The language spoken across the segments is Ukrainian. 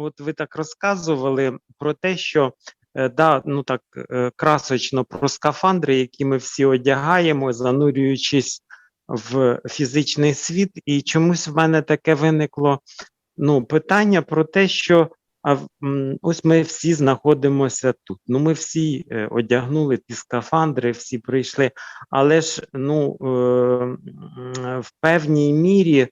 от ви так розказували про те, що е, да, ну так е, красочно про скафандри, які ми всі одягаємо, занурюючись в фізичний світ, і чомусь в мене таке виникло ну, питання про те, що а, ось ми всі знаходимося тут. Ну, ми всі е, одягнули ті скафандри, всі прийшли, але ж ну, в певній мірі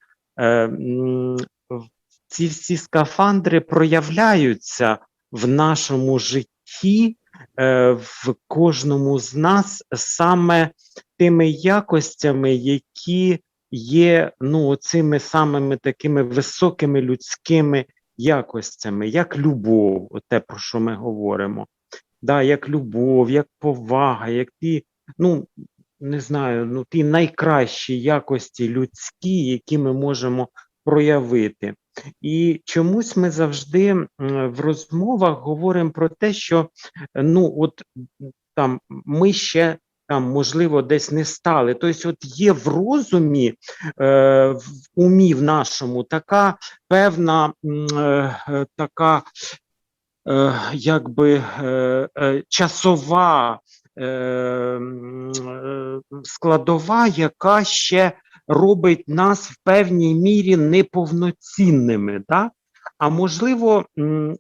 ці всі скафандри проявляються в нашому житті, е, в кожному з нас саме тими якостями, які є ну, цими самими такими високими людськими якостями, як любов, те, про що ми говоримо. Да, як любов, як повага, як ті, ну, не знаю, ну, ті найкращі якості людські, які ми можемо проявити. І чомусь ми завжди в розмовах говоримо про те, що ну, от там ми ще там, можливо, десь не стали. Тобто, от є в розумі, е, в умі в нашому така певна е, е, така е, якби е, е, часова е, складова, яка ще робить нас в певній мірі неповноцінними. Да? А можливо,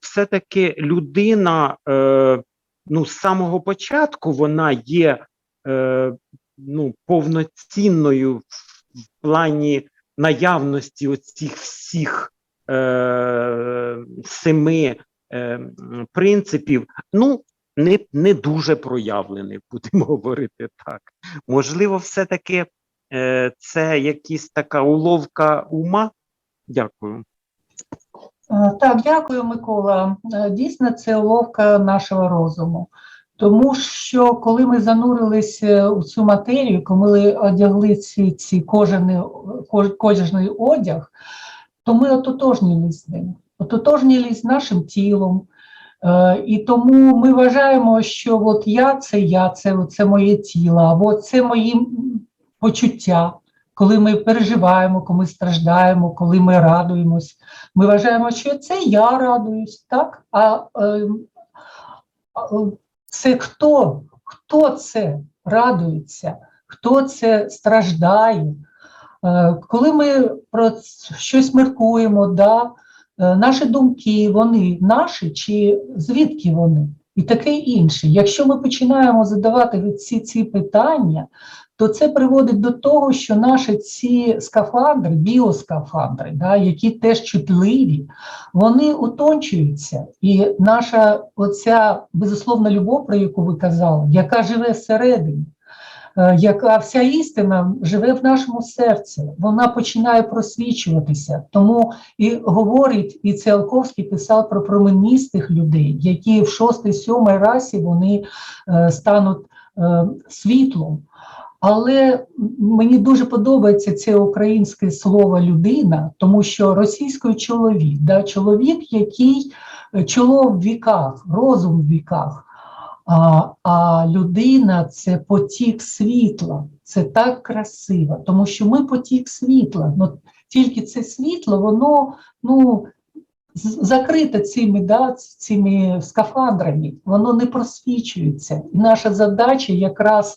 все-таки людина е, ну, з самого початку вона є е, ну, повноцінною в, в плані наявності оцих всіх е, семи е, принципів, ну, не, не дуже проявлений, будемо говорити так. Можливо, все-таки це якась така уловка ума. Дякую. Е, Так, дякую, Микола. Е, Дійсно, це уловка нашого розуму. Тому що коли ми занурилися у цю матерію, коли ми одягли ці, ці кожаний, одяг, то ми ототожнілись з ним, ототожнілись з нашим тілом. Е, І тому ми вважаємо, що от я це я, це, це моє тіло, або це мої почуття, коли ми переживаємо, коли ми страждаємо, коли ми радуємось. Ми вважаємо, що це я радуюсь, так? А е, е, це хто? Хто це радується? Хто це страждає? Е, Коли ми про щось міркуємо, да, е, наші думки, вони наші чи звідки вони? І таке інше. Якщо ми починаємо задавати ці, ці питання, то це приводить до того, що наші ці скафандри, біоскафандри, да, які теж чутливі, вони утончуються. І наша оця безусловна любов, про яку ви казали, яка живе всередині, е, яка вся істина живе в нашому серці, вона починає просвічуватися. Тому і говорить, і Циолковський писав про променістих людей, які в шостий, сьомий расі вони е, стануть е, світлом. Але мені дуже подобається це українське слово людина, тому що російською чоловік, да, чоловік, який е, чоло в віках, розум в віках. А, а людина це потік світла. Це так красиво, тому що ми потік світла. Ну, тільки це світло, воно ну, закрите цими, да, цими скафандрами, воно не просвічується. І наша задача якраз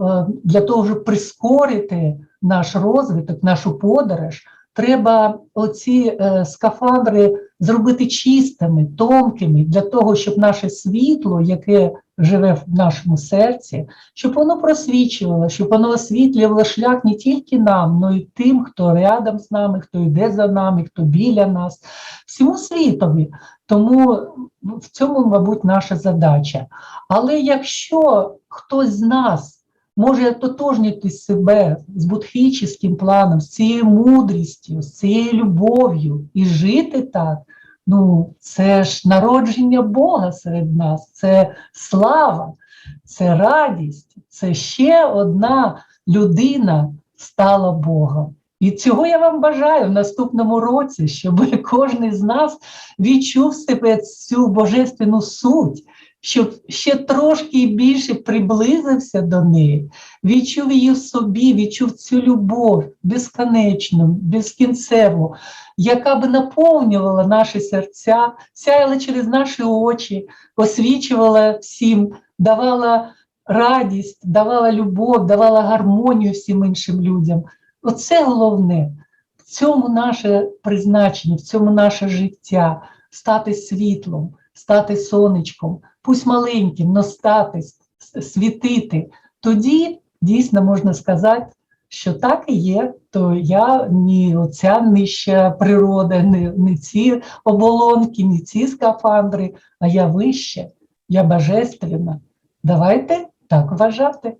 е, для того, щоб прискорити наш розвиток, нашу подорож, треба оці е, скафандри зробити чистими, тонкими, для того, щоб наше світло, яке живе в нашому серці, щоб воно просвічувало, щоб воно освітлювало шлях не тільки нам, але й тим, хто рядом з нами, хто йде за нами, хто біля нас, всьому світові. Тому в цьому, мабуть, наша задача. Але якщо хтось з нас може тотожнити себе з будхічним планом, з цією мудрістю, з цією любов'ю і жити так, ну це ж народження Бога серед нас, це слава, це радість, це ще одна людина стала Богом. І цього я вам бажаю в наступному році, щоб кожен з нас відчув себе цю божественну суть, щоб ще трошки більше приблизився до неї, відчув її в собі, відчув цю любов безконечну, безкінцеву, яка би наповнювала наші серця, сяяла через наші очі, освічувала всім, давала радість, давала любов, давала гармонію всім іншим людям. Оце головне. В цьому наше призначення, в цьому наше життя стати світлом, стати сонечком, пусть маленьким, но стати, світити. Тоді дійсно можна сказати, що так і є, то я ні оця нижча природа, не, не ці оболонки, не ці скафандри, а я вище, я божественна. Давайте так вважати.